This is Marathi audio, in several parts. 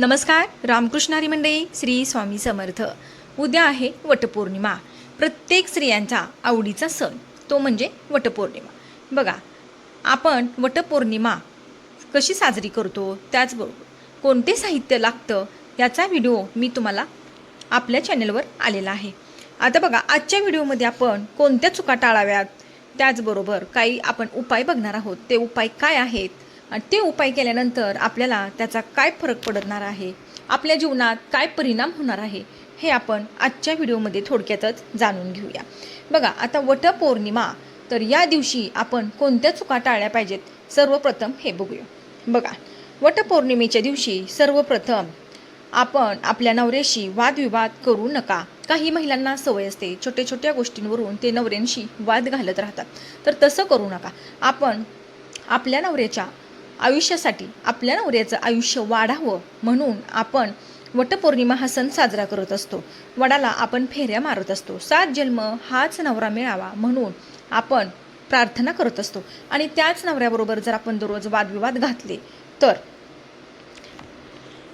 नमस्कार रामकृष्णारी मंडळी श्री स्वामी समर्थ. उद्या आहे वटपौर्णिमा. प्रत्येक स्त्रियांचा आवडीचा सण तो म्हणजे वटपौर्णिमा. बघा आपण वटपौर्णिमा कशी साजरी करतो त्याचबरोबर कोणते साहित्य लागतं याचा व्हिडिओ मी तुम्हाला आपल्या चॅनलवर आलेला आहे. आता बघा आजच्या व्हिडिओमध्ये आपण कोणत्या चुका टाळाव्यात? त्याचबरोबर काही आपण उपाय बघणार आहोत. ते उपाय काय आहेत? ते उपाय केल्यानंतर आपल्याला त्याचा काय फरक पडणार आहे? आपल्या जीवनात काय परिणाम होणार आहे? हे आपण आजच्या व्हिडिओमध्ये थोडक्यातच जाणून घेऊया. बघा आता वटपौर्णिमा तर या दिवशी आपण कोणत्या चुका टाळल्या पाहिजेत? सर्वप्रथम हे बघूया. बघा वटपौर्णिमेच्या दिवशी सर्वप्रथम आपण आपल्या नवऱ्याशी वादविवाद करू नका. काही महिलांना सवय असते छोट्या छोट्या गोष्टींवरून ते नवऱ्यांशी वाद घालत राहतात. तर तसं करू नका. आपण आपल्या नवऱ्याच्या आयुष्यासाठी आपल्या नवऱ्याचं आयुष्य वाढावं म्हणून आपण वटपौर्णिमा हा सण साजरा करत असतो. वडाला आपण फेऱ्या मारत असतो. सात जन्म हाच नवरा मिळावा म्हणून आपण प्रार्थना करत असतो. आणि त्याच नवऱ्याबरोबर जर आपण दररोज वादविवाद घातले तर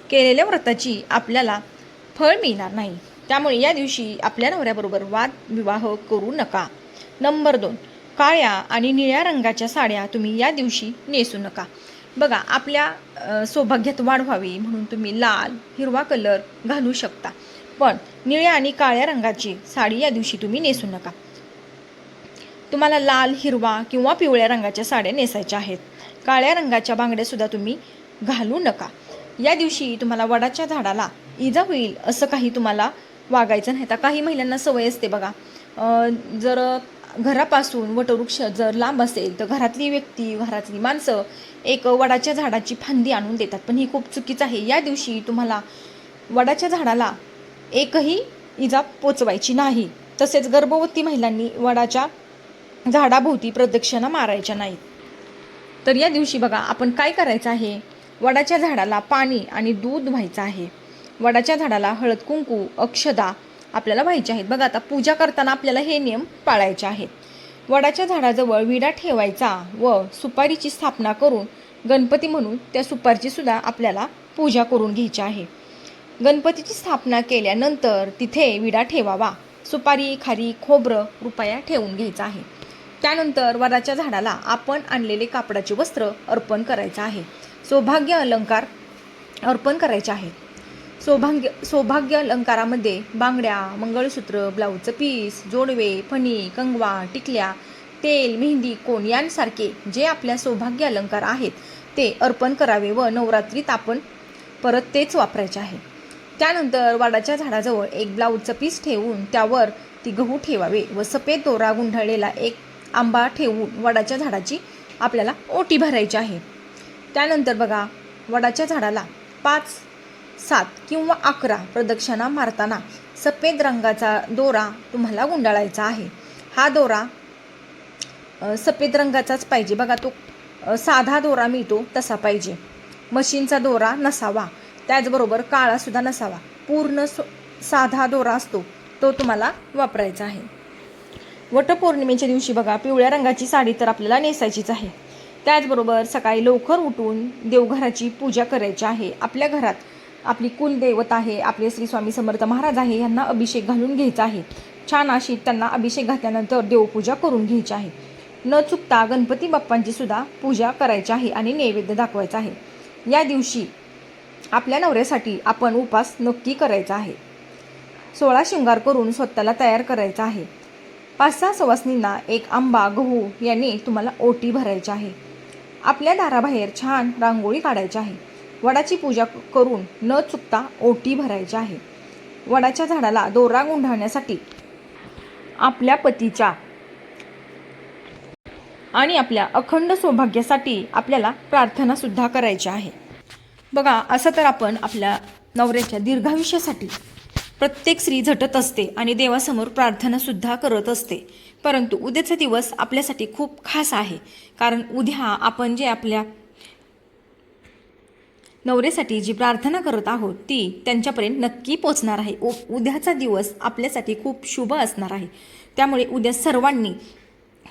केलेल्या व्रताची आपल्याला फळ मिळणार नाही. त्यामुळे या दिवशी आपल्या नवऱ्याबरोबर वादविवाह करू नका. नंबर दोन काळ्या आणि निळ्या रंगाच्या साड्या तुम्ही या दिवशी नेसू नका. बघा आपल्या सौभाग्यात वाढ व्हावी म्हणून तुम्ही लाल हिरवा कलर घालू शकता. पण निळ्या आणि काळ्या रंगाची साडी या दिवशी तुम्ही नेसू नका. तुम्हाला लाल हिरवा किंवा पिवळ्या रंगाच्या साड्या नेसायच्या आहेत. काळ्या रंगाच्या बांगड्यासुद्धा तुम्ही घालू नका. या दिवशी तुम्हाला वडाच्या झाडाला इजा होईल असं काही तुम्हाला वागायचं नाही. तर काही महिलांना सवय असते बघा. जर घरापासून वटवृक्ष जर लांब असेल तर घरातली व्यक्ती घरातली माणसं एक वडाच्या झाडाची फांदी आणून देतात. पण ही खूप चुकीचं आहे. या दिवशी तुम्हाला वडाच्या झाडाला एकही इजा पोचवायची नाही. तसेच गर्भवती महिलांनी वडाच्या झाडाभोवती प्रदक्षिणा मारायच्या नाहीत. तर या दिवशी बघा आपण काय करायचं आहे? वडाच्या झाडाला पाणी आणि दूध व्हायचं आहे. वडाच्या झाडाला हळद कुंकू अक्षदा आपल्याला व्हायचे आहेत. बघा आता पूजा करताना आपल्याला हे नियम पाळायचे आहेत. वडाच्या झाडाजवळ विडा ठेवायचा व सुपारीची स्थापना करून गणपती म्हणून त्या सुपारीची सुद्धा आपल्याला पूजा करून घ्यायची आहे. गणपतीची स्थापना केल्यानंतर तिथे विडा ठेवावा. सुपारी खारी खोबरं रुपया ठेवून घ्यायचा आहे. त्यानंतर वडाच्या झाडाला आपण आणलेले कापडाचे वस्त्र अर्पण करायचं आहे. सौभाग्य अलंकार अर्पण करायचे आहेत सौभाग्य सौभाग्य अलंकारामध्ये बांगड्या मंगळसूत्र ब्लाऊजचं पीस जोडवे फणी कंगवा टिकल्या तेल मेहंदी कोण यांसारखे जे आपल्या सौभाग्य अलंकार आहेत ते अर्पण करावे व नवरात्रीत आपण परत तेच वापरायचे आहे. त्यानंतर वाडाच्या झाडाजवळ एक ब्लाऊजचं पीस ठेवून त्यावर ती गहू ठेवावे व सफेद दोरा गुंढळलेला एक आंबा ठेवून वडाच्या झाडाची आपल्याला ओटी भरायची आहे. त्यानंतर बघा वडाच्या झाडाला पाच सात किंवा अकरा प्रदक्षिणा मारताना सफेद रंगाचा दोरा तुम्हाला गुंडाळायचा आहे. हा दोरा सफेद रंगाचाच पाहिजे. बघा तो साधा दोरा मिळतो तसा पाहिजे. मशीनचा दोरा नसावा. त्याचबरोबर काळासुद्धा नसावा. पूर्ण साधा दोरा असतो तो तुम्हाला वापरायचा आहे. वटपौर्णिमेच्या दिवशी बघा पिवळ्या रंगाची साडी तर आपल्याला नेसायचीच आहे. त्याचबरोबर सकाळी लवकर उठून देवघराची पूजा करायची आहे. आपल्या घरात आपली कुलदैवत आहे आपले श्री स्वामी समर्थ महाराज आहे यांना अभिषेक घालून घ्यायचा आहे. छान अशी त्यांना अभिषेक घातल्यानंतर देवपूजा करून घ्यायची आहे. न चुकता गणपती बाप्पांची सुद्धा पूजा करायची आहे आणि नैवेद्य दाखवायचा आहे. या दिवशी आपल्या नवऱ्यासाठी आपण उपास नक्की करायचा आहे. सोळा शृंगार करून स्वतःला तयार करायचा आहे. पाच सहा सवासनींना एक आंबा गहू यांनी तुम्हाला ओटी भरायची आहे. आपल्या दाराबाहेर छान रांगोळी काढायची आहे. वडाची पूजा करून न चुकता ओटी भरायची आहे. वडाच्या झाडाला दोरा गुंढाळण्यासाठी आपल्या पतीच्या आणि आपल्या अखंड सौभाग्यासाठी आपल्याला प्रार्थना सुद्धा करायची आहे. बघा असं तर आपण आपल्या नवऱ्याच्या दीर्घायुष्यासाठी प्रत्येक स्त्री झटत असते आणि देवासमोर प्रार्थना सुद्धा करत असते. परंतु उद्याचा दिवस आपल्यासाठी खूप खास आहे. कारण उद्या आपण जे आपल्या नवऱ्यासाठी जी प्रार्थना करत आहोत ती त्यांच्यापर्यंत नक्की पोचणार आहे. उ उद्याचा दिवस आपल्यासाठी खूप शुभ असणार आहे. त्यामुळे उद्या सर्वांनी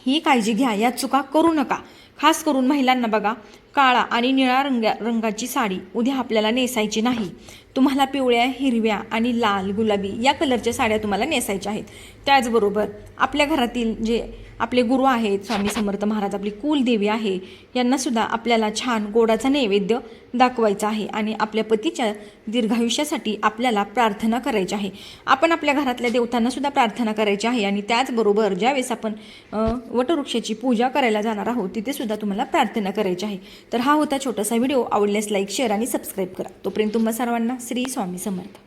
ही काळजी घ्या या चुका करू नका. खास करून महिलांना बघा काळा आणि निळा रंगा रंगाची साडी उद्या आपल्याला नेसायची नाही. तुम्हाला पिवळ्या हिरव्या आणि लाल गुलाबी या कलरच्या साड्या तुम्हाला नेसायच्या आहेत. त्याचबरोबर आपल्या घरातील जे आपले गुरु आहेत स्वामी समर्थ महाराज आपली कुलदेवी आहे यांनासुद्धा आपल्याला छान गोडाचा नैवेद्य दाखवायचा आहे आणि आपल्या पतीच्या दीर्घायुष्यासाठी आपल्याला प्रार्थना करायची आहे. आपण आपल्या घरातल्या देवतांनासुद्धा प्रार्थना करायची आहे आणि त्याचबरोबर ज्यावेळेस आपण वटवृक्षाची पूजा करायला जाणार आहोत तिथेसुद्धा तुम्हाला प्रार्थना करायची आहे. तर हा होता छोटासा व्हिडिओ. आवडल्यास लाईक शेअर आणि सबस्क्राईब करा. तोपर्यंत तुम्हा सर्वांना श्री स्वामी समर्थ.